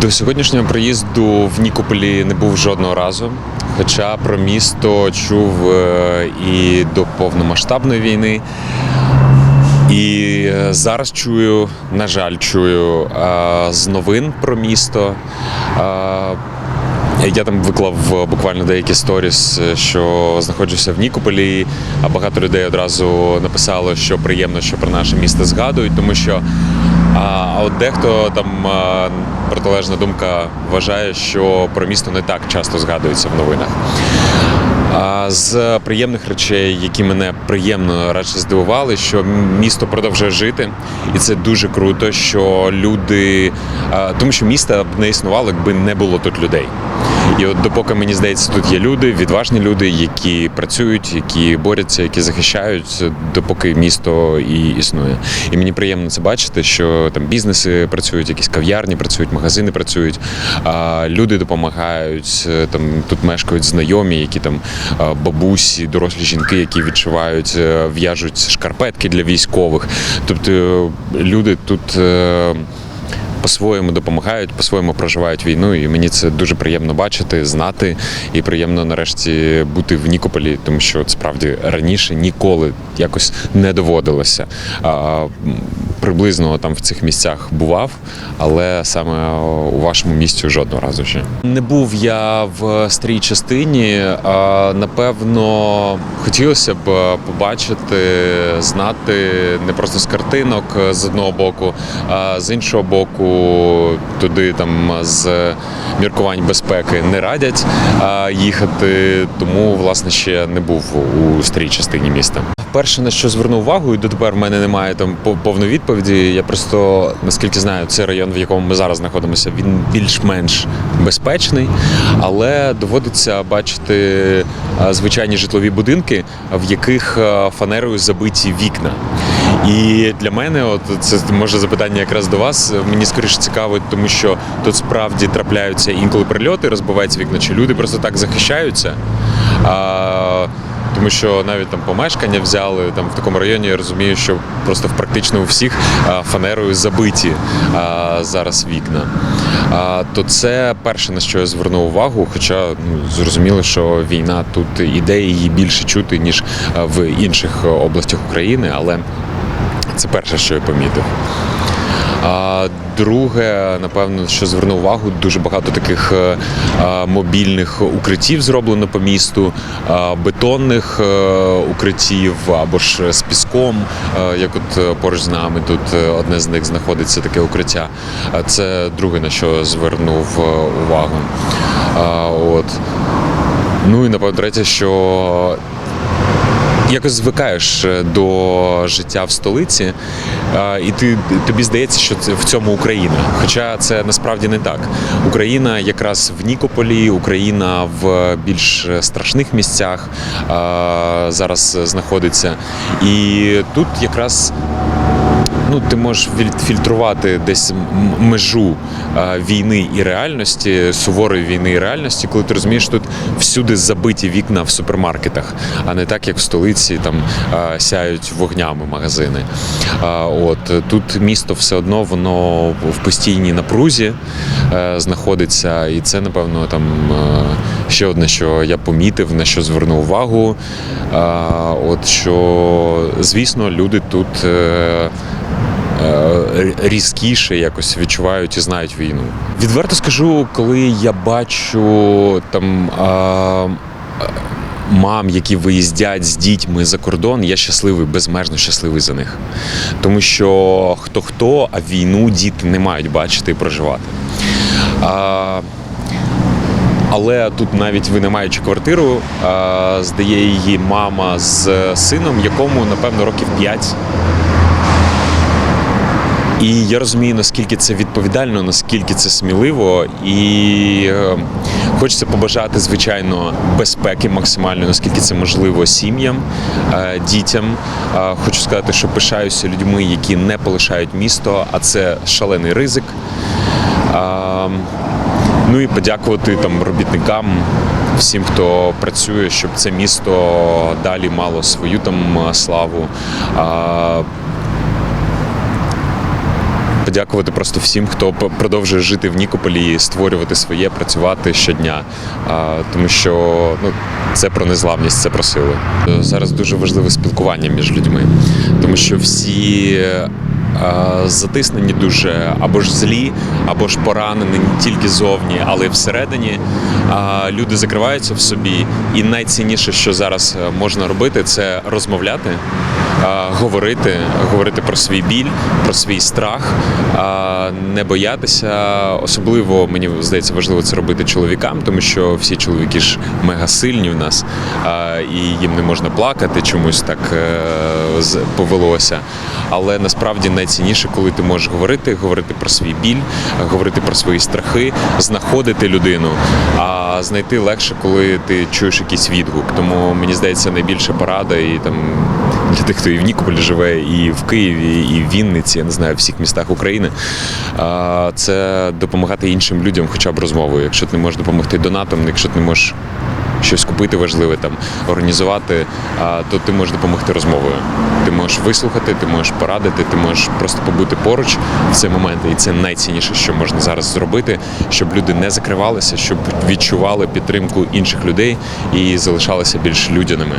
До сьогоднішнього приїзду в Нікополі не був жодного разу. Хоча про місто чув е, і до повномасштабної війни. І е, зараз чую, на жаль, чую е, з новин про місто. Я там виклав буквально деякі сторіс, що знаходжуся в Нікополі, а багато людей одразу написало, що приємно, що про наше місто згадують, тому що а от дехто там протилежна думка вважає, що про місто не так часто згадується в новинах. З приємних речей, які мене приємно радше здивували, що місто продовжує жити, і це дуже круто, що люди, тому що місто б не існувало, якби не було тут людей. І от допоки мені здається, тут є люди, відважні люди, які працюють, які борються, які захищають, допоки місто і існує. І мені приємно це бачити, що там бізнеси працюють, якісь кав'ярні працюють, магазини працюють, а люди допомагають. Там тут мешкають знайомі, які там бабусі, дорослі жінки, які відчувають, е, в'яжуть шкарпетки для військових. Тобто е, люди тут. По-своєму допомагають, по-своєму проживають війну, і мені це дуже приємно бачити, знати. І приємно нарешті бути в Нікополі, тому що справді раніше ніколи якось не доводилося. Приблизно там в цих місцях бував, але саме у вашому місці жодного разу ще. Не був я в старій частині. Напевно, хотілося б побачити, знати не просто з картинок з одного боку, а з іншого боку, туди там з міркувань безпеки не радять їхати, тому власне ще не був у старій частині міста. Перше, на що звернув увагу, і дотепер в мене немає там по- повної відповіді. Я просто наскільки знаю, це район, в якому ми зараз знаходимося, він більш-менш безпечний, але доводиться бачити звичайні житлові будинки, в яких фанерою забиті вікна. І для мене, от це може запитання якраз до вас. Мені скоріше цікаво, тому що тут справді трапляються інколи прильоти, розбиваються вікна, чи люди просто так захищаються. А, тому що навіть там помешкання взяли там в такому районі. Я розумію, що просто практично у всіх фанерою забиті а, зараз вікна. А, то це перше на що я звернув увагу. Хоча ну, зрозуміло, що війна тут іде, її більше чути ніж в інших областях України, але це перше, що я помітив. А друге, напевно, що звернув увагу, дуже багато таких е, е, мобільних укриттів зроблено по місту, е, бетонних укриттів або ж з піском, як от поруч з нами тут одне з них знаходиться таке укриття. Це друге, на що звернув увагу. От. Ну і напевно, третє, що якось звикаєш е, до життя в столиці, е, і ти тобі здається, що це в цьому Україна. Хоча це насправді не так. Україна якраз в Нікополі, Україна в більш страшних місцях е, зараз знаходиться. І тут якраз ну, ти можеш фільтрувати десь межу е, війни і реальності, суворої війни і реальності, коли ти розумієш, що тут всюди забиті вікна в супермаркетах, а не так, як в столиці там е, сяють вогнями магазини. Е, От тут місто все одно воно в постійній напрузі е, знаходиться, і це, напевно, там е, ще одне, що я помітив, на що звернув увагу. Е, От що, звісно, люди тут. Е, різкіше якось відчувають і знають війну. Відверто скажу, коли я бачу там. Мам, які виїздять з дітьми за кордон, я щасливий, безмежно щасливий за них. Тому що хто хто, а війну діти не мають бачити і проживати. А, але тут навіть винаймаючи квартиру, а, здає її мама з сином, якому, напевно, років 5. І я розумію, наскільки це відповідально, наскільки це сміливо, і е, хочеться побажати, звичайно, безпеки максимально, наскільки це можливо сім'ям, е, дітям. Е, Хочу сказати, що пишаюся людьми, які не полишають місто, а це шалений ризик. Ну і подякувати там робітникам, всім, хто працює, щоб це місто далі мало свою там славу. Подякувати просто всім, хто продовжує жити в Нікополі, і створювати своє, працювати щодня. Тому що ну, це про незламність, це про силу. Зараз дуже важливе спілкування між людьми, тому що всі. Затиснені дуже або ж злі, або ж поранені не тільки зовні, але й всередині. Люди закриваються в собі, і найцінніше, що зараз е, можна робити, це розмовляти, говорити, говорити про свій біль, про свій страх, не боятися. Особливо мені здається важливо це робити чоловікам, тому що всі чоловіки ж мега сильні в нас, і їм не можна плакати, чомусь так е, повелося. Але насправді найцінніше, коли ти можеш говорити, говорити про свій біль, говорити про свої страхи, знаходити людину. А знайти легше, коли ти чуєш якийсь відгук. Тому мені здається, найбільша порада і там для тих, хто і в Нікополі живе, і в Києві, і в Вінниці, я не знаю, в всіх містах України. Це допомагати іншим людям, хоча б розмовою. Якщо ти не можеш допомогти донатом, якщо ти не можеш щось купити важливе, там організувати, то ти можеш допомогти розмовою. Ти можеш вислухати, ти можеш порадити, ти можеш просто побути поруч в цей момент. І це найцінніше, що можна зараз зробити, щоб люди не закривалися, щоб відчували підтримку інших людей і залишалися більш людяними.